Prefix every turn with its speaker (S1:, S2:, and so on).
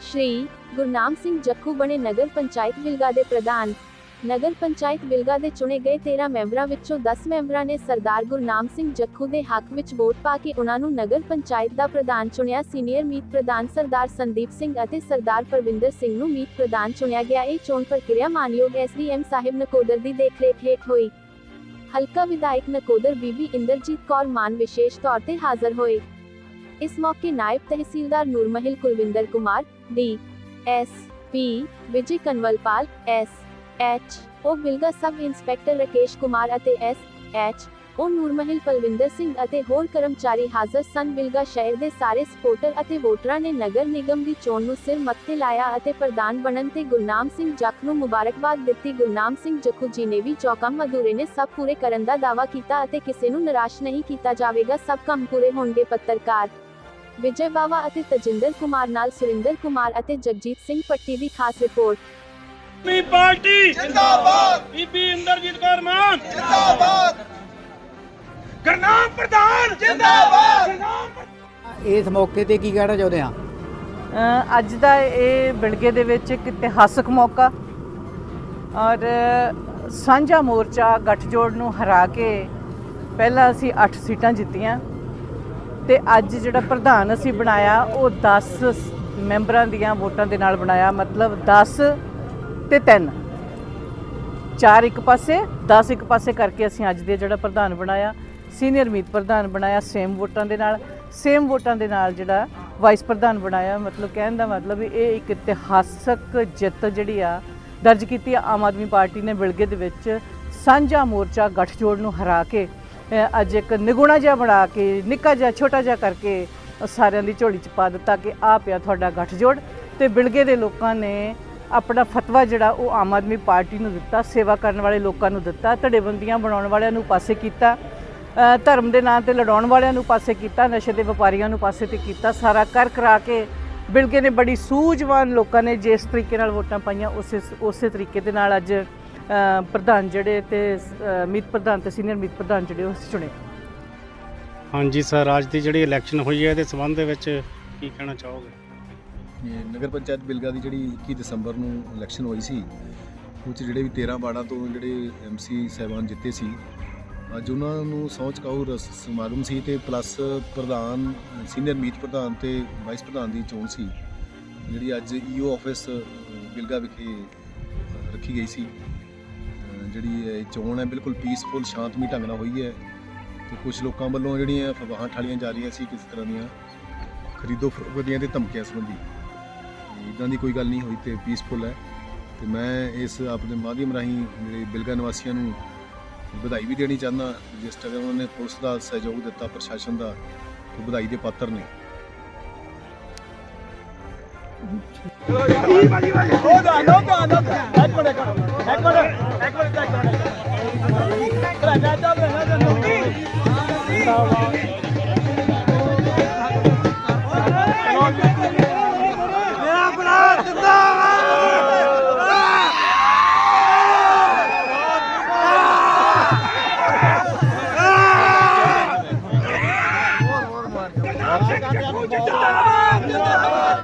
S1: ਸ਼੍ਰੀ ਗੁਰਨਾਮ ਸਿੰਘ ਜੱਖੂ ਬਣੇ ਨਗਰ ਪੰਚਾਇਤ ਬਿਲਗਾ ਦੇ ਪ੍ਰਧਾਨ। ਨਗਰ ਪੰਚਾਇਤ ਬਿਲਗਾ ਦੇ ਚੁਣੇ ਗਏ 13 ਮੈਂਬਰਾਂ ਵਿੱਚੋਂ 10 ਮੈਂਬਰਾਂ ਨੇ ਸਰਦਾਰ ਗੁਰਨਾਮ ਸਿੰਘ ਜੱਖੂ ਦੇ ਹੱਕ ਵਿੱਚ ਵੋਟ ਪਾ ਕੇ ਉਹਨਾਂ ਨੂੰ ਨਗਰ ਪੰਚਾਇਤ ਦਾ ਪ੍ਰਧਾਨ ਚੁਣਿਆ। ਸੀਨੀਅਰ ਮੀਤ ਪ੍ਰਧਾਨ ਸਰਦਾਰ ਸੰਦੀਪ ਸਿੰਘ ਅਤੇ ਸਰਦਾਰ ਪਰਵਿੰਦਰ ਸਿੰਘ ਨੂੰ ਮੀਤ ਪ੍ਰਧਾਨ ਚੁਣਿਆ ਗਿਆ। ਇਹ ਚੋਣ ਪ੍ਰਕਿਰਿਆ ਮਾਨਯੋਗ ਐਸਡੀਐਮ ਸਾਹਿਬ ਨਕੋਦਰ ਦੀ ਦੇਖਰੇਖ ਹੇਠ ਹੋਈ। ਹਲਕਾ ਵਿਧਾਇਕ ਨਕੋਦਰ ਬੀਬੀ ਇੰਦਰਜੀਤ ਕੌਰ ਮਾਨ ਵਿਸ਼ੇਸ਼ ਤੌਰ ਤੇ ਹਾਜ਼ਰ ਹੋਏ। ਇਸ ਮੌਕੇ ਨਾਇਬ ਤਹਿਸੀਲਦਾਰ Nurmahal Kulwinder Kumar, D S P, Vijay Kanwalpal, S H, O Bilga sub inspector Rakesh Kumar ਅਤੇ ਐਸ ਐਚ, ਉਹ ਨੂਰਮਹਿਲ ਪਲਵਿੰਦਰ ਸਿੰਘ ਅਤੇ ਹੋਰ ਕਰਮਚਾਰੀ ਹਾਜ਼ਰ ਸਨ। ਬਿਲਗਾ ਸ਼ਹਿਰ ਦੇ ਸਾਰੇ ਸਪੋਰਟਰ ਅਤੇ ਵੋਟਰਾਂ ਨੇ ਨਗਰ ਨਿਗਮ ਦੀ ਚੋਣ ਨੂੰ ਸਿਰ ਮੱਥੇ ਲਾਇਆ ਅਤੇ ਪ੍ਰਧਾਨ ਬਣਨ ਤੇ ਗੁਰਨਾਮ ਸਿੰਘ ਜੱਖ ਨੂੰ ਮੁਬਾਰਕਬਾਦ ਦਿੱਤੀ। ਗੁਰਨਾਮ ਸਿੰਘ ਜੱਖੂ ਜੀ ਨੇ ਵੀ ਚੌਕਮ ਅਧੂਰੇ ਨੇ ਸਭ ਪੂਰੇ ਕਰਨ ਦਾ ਦਾਅਵਾ ਕੀਤਾ ਅਤੇ ਕਿਸੇ ਨੂੰ ਨਿਰਾਸ਼ ਨਹੀਂ ਕੀਤਾ ਜਾਵੇਗਾ। ਸਭ ਕੰਮ ਪੂਰੇ ਹੋਣਗੇ, ਪੱਤਰਕਾਰ ਵਿਜੇ ਬਾਵਾ ਅਤੇ ਤਜਿੰਦਰ ਕੁਮਾਰ ਨਾਲ ਸੁਰਿੰਦਰ ਕੁਮਾਰ ਅਤੇ ਜਗਜੀਤ ਸਿੰਘ ਪੱਟੀ ਦੀ ਖਾਸ ਰਿਪੋਰਟ।
S2: ਆਦਮੀ ਪਾਰਟੀ
S3: ਜਿੰਦਾਬਾਦ।
S2: ਬੀਬੀ ਇੰਦਰਜੀਤ ਕੌਰ ਮਾਨ।
S3: ਜਿੰਦਾਬਾਦ।
S2: ਗਰਨਾਮ ਪ੍ਰਧਾਨ।
S3: ਜਿੰਦਾਬਾਦ।
S4: ਇਸ ਮੌਕੇ ਤੇ ਕੀ ਕਹਿਣਾ ਚਾਹੁੰਦੇ ਆ
S5: ਅ, ਅੱਜ ਦਾ ਇਹ ਬਿਲਗੇ ਦੇ ਵਿੱਚ ਇੱਕ ਇਤਿਹਾਸਕ ਮੌਕਾ ਔਰ ਸਾਂਝਾ ਮੋਰਚਾ ਗੱਠਜੋੜ ਨੂੰ ਹਰਾ ਕੇ ਪਹਿਲਾਂ ਅਸੀਂ 8 ਸੀਟਾਂ ਜਿੱਤੀਆਂ। ਤੇ ਅੱਜ ਜਿਹੜਾ ਪ੍ਰਧਾਨ ਅਸੀਂ ਬਣਾਇਆ, ਉਹ 10 ਮੈਂਬਰਾਂ ਦੀਆਂ ਵੋਟਾਂ ਦੇ ਨਾਲ ਬਣਾਇਆ, ਮਤਲਬ 10 ਤੇ 3 ਚਾਰ ਇੱਕ ਪਾਸੇ 10 ਇੱਕ ਪਾਸੇ ਕਰਕੇ ਅਸੀਂ ਅੱਜ ਦੇ ਜਿਹੜਾ ਪ੍ਰਧਾਨ ਬਣਾਇਆ, ਸੀਨੀਅਰ ਮੀਤ ਪ੍ਰਧਾਨ ਬਣਾਇਆ, ਸੇਮ ਵੋਟਾਂ ਦੇ ਨਾਲ। ਸੇਮ ਵੋਟਾਂ ਦੇ ਨਾਲ ਜਿਹੜਾ ਵਾਈਸ ਪ੍ਰਧਾਨ ਬਣਾਇਆ, ਮਤਲਬ ਕਹਿਣ ਦਾ ਮਤਲਬ ਇਹ ਇੱਕ ਇਤਿਹਾਸਕ ਜਿੱਤ ਜਿਹੜੀ ਆ, ਦਰਜ ਕੀਤੀ ਆਮ ਆਦਮੀ ਪਾਰਟੀ ਨੇ ਬਿਲਗੇ ਦੇ ਵਿੱਚ ਸਾਂਝਾ ਮੋਰਚਾ ਗੱਠਜੋੜ ਨੂੰ ਹਰਾ ਕੇ ਅੱਜ ਇੱਕ ਨਿਗੁਣਾ ਜਿਹਾ ਬਣਾ ਕੇ, ਨਿੱਕਾ ਜਿਹਾ, ਛੋਟਾ ਜਿਹਾ ਕਰਕੇ ਸਾਰਿਆਂ ਦੀ ਝੋਲੀ ਚ ਪਾ ਦਿੱਤਾ ਕਿ ਆ ਪਿਆ ਤੁਹਾਡਾ ਗੱਠਜੋੜ ਤੇ ਬਿਲਗੇ ਦੇ ਲੋਕਾਂ ਨੇ ਆਪਣਾ ਫਤਵਾ ਜਿਹੜਾ ਉਹ ਆਮ ਆਦਮੀ ਪਾਰਟੀ ਨੂੰ ਦਿੱਤਾ, ਸੇਵਾ ਕਰਨ ਵਾਲੇ ਲੋਕਾਂ ਨੂੰ ਦਿੱਤਾ, ਧੜੇਬੰਦੀਆਂ ਬਣਾਉਣ ਵਾਲਿਆਂ ਨੂੰ ਪਾਸੇ ਕੀਤਾ ਧਰਮ ਦੇ ਨਾਂ ਤੇ ਲੜਾਉਣ ਵਾਲਿਆਂ ਨੂੰ ਪਾਸੇ ਕੀਤਾ, ਨਸ਼ੇ ਦੇ ਵਪਾਰੀਆਂ ਨੂੰ ਪਾਸੇ ਤੇ ਕੀਤਾ, ਸਾਰਾ ਕਰ ਕਰਾ ਕੇ ਬਿਲਗੇ ਨੇ ਬੜੀ ਸੂਝਵਾਨ ਲੋਕਾਂ ਨੇ ਜਿਸ ਤਰੀਕੇ ਨਾਲ ਵੋਟਾਂ ਪਾਈਆਂ, ਉਸੇ ਉਸੇ ਤਰੀਕੇ ਦੇ ਨਾਲ ਅੱਜ ਪ੍ਰਧਾਨ ਜਿਹੜੇ ਤੇ ਮੀਤ ਪ੍ਰਧਾਨ ਤੇ ਸੀਨੀਅਰ ਮੀਤ ਪ੍ਰਧਾਨ ਜਿਹੜੇ ਉਹ ਚੁਣੇ।
S6: ਹਾਂਜੀ ਸਰ ਅੱਜ ਦੀ ਜਿਹੜੀ ਇਲੈਕਸ਼ਨ ਹੋਈ ਹੈ ਇਹਦੇ ਸੰਬੰਧ ਦੇ ਵਿੱਚ ਕੀ ਕਹਿਣਾ ਚਾਹੋਗੇ?
S7: ਇਹ ਨਗਰ ਪੰਚਾਇਤ ਬਿਲਗਾ ਦੀ ਜਿਹੜੀ 21 ਦਸੰਬਰ ਨੂੰ ਇਲੈਕਸ਼ਨ ਹੋਈ ਸੀ ਉਹ 'ਚ ਜਿਹੜੇ ਵੀ 13 ਵਾਰਡਾਂ ਤੋਂ ਜਿਹੜੇ ਐਮਸੀ ਸਹਿਬਾਨ ਜਿੱਤੇ ਸੀ ਅੱਜ ਉਹਨਾਂ ਨੂੰ ਸਹੁੰ ਚੁਕਾਊ ਰਸ ਸਮਾਗਮ ਸੀ ਤੇ ਪਲੱਸ ਪ੍ਰਧਾਨ ਸੀਨੀਅਰ ਮੀਤ ਪ੍ਰਧਾਨ ਤੇ ਵਾਈਸ ਪ੍ਰਧਾਨ ਦੀ ਚੋਣ ਸੀ ਜਿਹੜੀ ਅੱਜ ਈਓ ਆਫਿਸ ਬਿਲਗਾ ਵਿਖੇ ਰੱਖੀ ਗਈ ਸੀ। ਜਿਹੜੀ ਇਹ ਚੋਣ ਹੈ, ਬਿਲਕੁਲ ਪੀਸਫੁਲ ਸ਼ਾਂਤਮਈ ਢੰਗ ਨਾਲ ਹੋਈ ਹੈ। ਤੇ ਕੁਝ ਲੋਕਾਂ ਵੱਲੋਂ ਜਿਹੜੀਆਂ ਫਵਾਹਾਂ ਠਾਲੀਆਂ ਜਾ ਰਹੀਆਂ ਸੀ ਕਿਸ ਤਰ੍ਹਾਂ ਦੀਆਂ, ਖਰੀਦੋ ਫਰੋਖਤ ਦੀਆਂ ਧਮਕੀਆਂ ਸੰਬੰਧੀ। ਇਦਾਂ ਦੀ ਕੋਈ ਗੱਲ ਨਹੀਂ ਹੋਈ ਤੇ ਪੀਸਫੁਲ ਹੈ। ਤੇ ਮੈਂ ਇਸ ਆਪਣੇ ਮਾਧਿਅਮ ਰਾਹੀਂ ਜਿਹੜੇ ਬਿਲਗਾ ਨਿਵਾਸੀਆਂ ਨੂੰ ਵਧਾਈ ਵੀ ਦੇਣੀ ਚਾਹੁੰਦਾ, ਜਿਸ ਤਰ੍ਹਾਂ ਉਹਨਾਂ ਨੇ ਪੁਲਿਸ ਦਾ ਸਹਿਯੋਗ ਦਿੱਤਾ, ਪ੍ਰਸ਼ਾਸਨ ਦਾ, ਤੇ ਵਧਾਈ ਦੇ ਪਾਤਰ ਨੇ।
S3: ਹੋ ਜਾ ਨੋ ਕਾ ਨੋ ਇੱਕ ਮਿੰਟ ਇੱਕ ਮਿੰਟ ਇੱਕ ਮਿੰਟ ਇੱਕ ਮਿੰਟ ਇੱਕ ਮਿੰਟ ਰਾਜਾ ਚੱਲ ਰਿਹਾ ਨਾ ਜਿੰਦਗੀ